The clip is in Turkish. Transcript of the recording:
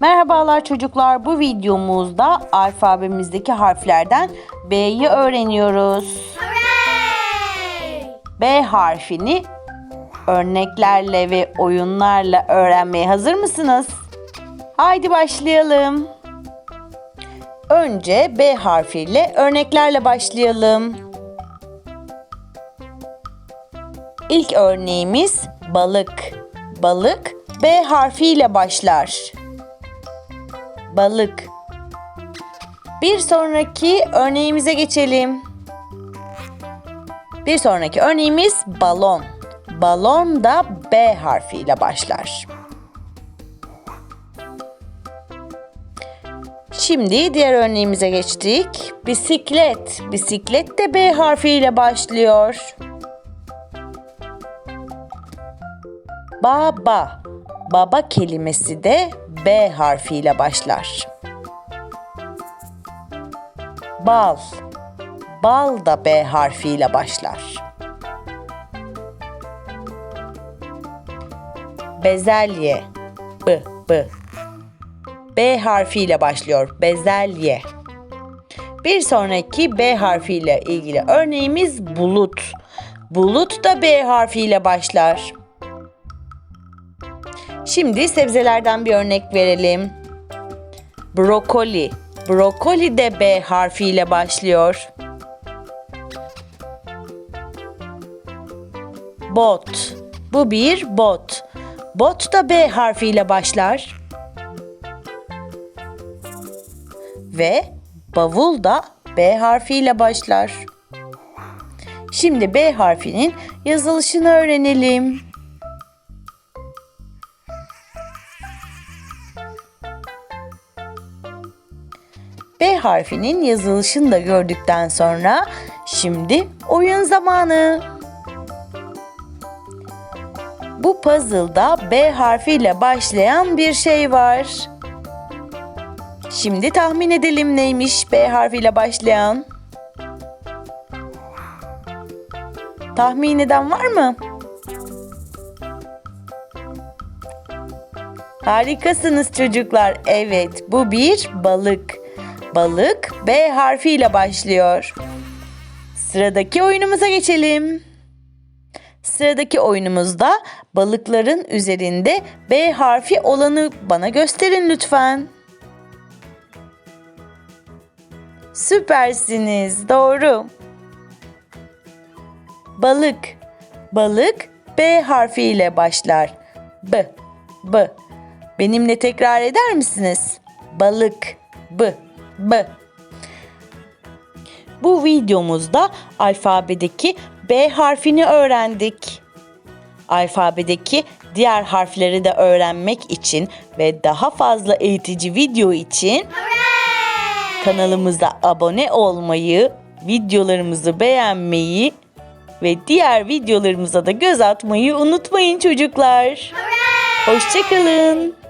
Merhabalar çocuklar. Bu videomuzda alfabemizdeki harflerden B'yi öğreniyoruz. B harfini örneklerle ve oyunlarla öğrenmeye hazır mısınız? Haydi başlayalım. Önce B harfiyle örneklerle başlayalım. İlk örneğimiz balık. Balık B harfiyle başlar. Balık. Bir sonraki örneğimize geçelim. Bir sonraki örneğimiz balon. Balon da B harfiyle başlar. Şimdi diğer örneğimize geçtik. Bisiklet. Bisiklet de B harfiyle başlıyor. Baba. Baba kelimesi de B harfiyle başlar. Bal. Bal da B harfiyle başlar. Bezelye. B, B. B harfiyle başlıyor. Bezelye. Bir sonraki B harfiyle ilgili örneğimiz bulut. Bulut da B harfiyle başlar. Şimdi sebzelerden bir örnek verelim. Brokoli. Brokoli de B harfiyle başlıyor. Bot. Bu bir bot. Bot da B harfiyle başlar. Ve bavul da B harfiyle başlar. Şimdi B harfinin yazılışını öğrenelim. B harfinin yazılışını da gördükten sonra şimdi oyun zamanı. Bu puzzle'da B harfiyle başlayan bir şey var. Şimdi tahmin edelim neymiş B harfiyle başlayan. Tahmin eden var mı? Harikasınız çocuklar. Evet, bu bir balık. Balık B harfiyle başlıyor. Sıradaki oyunumuza geçelim. Sıradaki oyunumuzda balıkların üzerinde B harfi olanı bana gösterin lütfen. Süpersiniz. Doğru. Balık. Balık B harfiyle başlar. B. B. Benimle tekrar eder misiniz? Balık. B. B. Bu videomuzda alfabedeki B harfini öğrendik. Alfabedeki diğer harfleri de öğrenmek için ve daha fazla eğitici video için kanalımıza abone olmayı, videolarımızı beğenmeyi ve diğer videolarımıza da göz atmayı unutmayın çocuklar. Hoşçakalın.